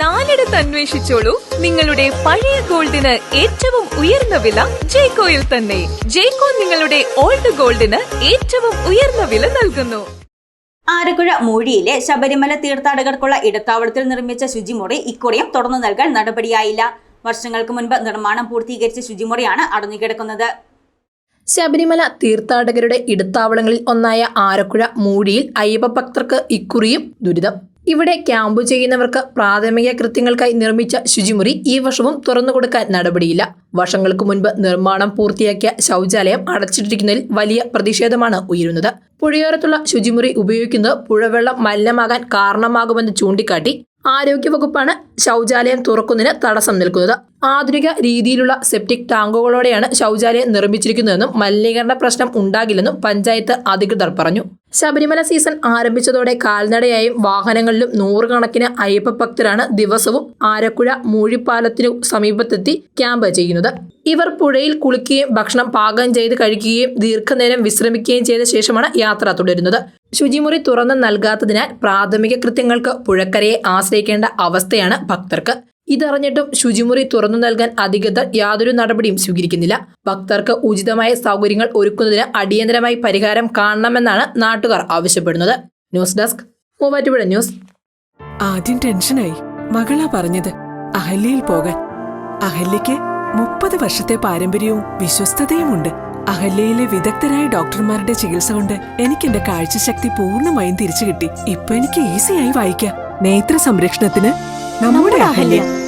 നാലിടത്ത് അന്വേഷിച്ചോളൂ. നിങ്ങളുടെ പഴയ ഗോൾഡിന് ഏറ്റവും ഉയർന്ന വില ജേക്കോയിൽ തന്നെ. ജേക്കോ നിങ്ങളുടെ ഓൾഡ് ഗോൾഡിന് ഏറ്റവും ഉയർന്ന വില നൽകുന്നു. ആരക്കുഴ മൂഴിയിലെ ശബരിമല തീർത്ഥാടകർക്കുള്ള ഇടത്താവളത്തിൽ നിർമ്മിച്ച ശുചിമുറി ഇക്കുറിയും തുറന്നു നൽകാൻ നടപടിയായില്ല. വർഷങ്ങൾക്ക് മുൻപ് നിർമ്മാണം പൂർത്തീകരിച്ച ശുചിമുറിയാണ് അടഞ്ഞുകിടക്കുന്നത്. ശബരിമല തീർത്ഥാടകരുടെ ഇടത്താവളങ്ങളിൽ ഒന്നായ ആരക്കുഴ മൂഴിയിൽ അയ്യപ്പ ഭക്തർക്ക് ഇക്കുറിയും ദുരിതം. ഇവിടെ ക്യാമ്പ് ചെയ്യുന്നവർക്ക് പ്രാഥമിക കൃത്യങ്ങൾക്കായി നിർമ്മിച്ച ശുചിമുറി ഈ വർഷവും തുറന്നു കൊടുക്കാൻ നടപടിയില്ല. വർഷങ്ങൾക്ക് മുൻപ് നിർമ്മാണം പൂർത്തിയാക്കിയ ശൗചാലയം അടച്ചിട്ടിരിക്കുന്നതിൽ വലിയ പ്രതിഷേധമാണ് ഉയരുന്നത്. പുഴയോരത്തുള്ള ശുചിമുറി ഉപയോഗിക്കുന്നത് പുഴവെള്ളം മലിനമാകാൻ കാരണമാകുമെന്ന് ചൂണ്ടിക്കാട്ടി ആരോഗ്യവകുപ്പാണ് ശൗചാലയം തുറക്കുന്നതിന് തടസ്സം നിൽക്കുന്നത്. ആധുനിക രീതിയിലുള്ള സെപ്റ്റിക് ടാങ്കുകളോടെയാണ് ശൗചാലയം നിർമ്മിച്ചിരിക്കുന്നതെന്നും മലിനീകരണ പ്രശ്നം ഉണ്ടാകില്ലെന്നും പഞ്ചായത്ത് അധികൃതർ പറഞ്ഞു. ശബരിമല സീസൺ ആരംഭിച്ചതോടെ കാൽനടയായും വാഹനങ്ങളിലും നൂറുകണക്കിന് അയ്യപ്പ ഭക്തരാണ് ദിവസവും ആരക്കുഴ മൂഴിപ്പാലത്തിനു സമീപത്തെത്തി ക്യാമ്പ് ചെയ്യുന്നത്. ഇവർ പുഴയിൽ കുളിക്കുകയും ഭക്ഷണം പാകം ചെയ്ത് കഴിക്കുകയും ദീർഘനേരം വിശ്രമിക്കുകയും ചെയ്ത ശേഷമാണ് യാത്ര തുടരുന്നത്. ശുചിമുറി തുറന്ന് നൽകാത്തതിനാൽ പ്രാഥമിക കൃത്യങ്ങൾക്ക് പുഴക്കരയെ ആശ്രയിക്കേണ്ട അവസ്ഥയാണ് ഭക്തർക്ക്. ഇതറിഞ്ഞിട്ടും ശുചിമുറി തുറന്നു നൽകാൻ അധികൃതർ യാതൊരു നടപടിയും സ്വീകരിക്കുന്നില്ല. ഭക്തർക്ക് ഉചിതമായ സൗകര്യങ്ങൾ ഒരുക്കുന്നതിന് അടിയന്തരമായി പരിഹാരം കാണണമെന്നാണ് നാട്ടുകാർ ആവശ്യപ്പെടുന്നത്. News desk Muvattupuzha news. ആദ്യം ടെൻഷനായി. മകളാ പറഞ്ഞത് അഹല്യയിൽ പോകാൻ. അഹല്യയ്ക്ക് മുപ്പത് വർഷത്തെ പാരമ്പര്യവും വിശ്വസ്തതയുമുണ്ട്. അഹല്യയിലെ വിദഗ്ധരായ ഡോക്ടർമാരുടെ ചികിത്സ കൊണ്ട് എനിക്ക് എന്റെ കാഴ്ചശക്തി പൂർണമായും തിരിച്ചു കിട്ടി ഇപ്പൊ എനിക്ക് ഈസിയായി വായിക്കാം. നേത്ര സംരക്ഷണത്തിന് നമ്മുടെ Ahalya.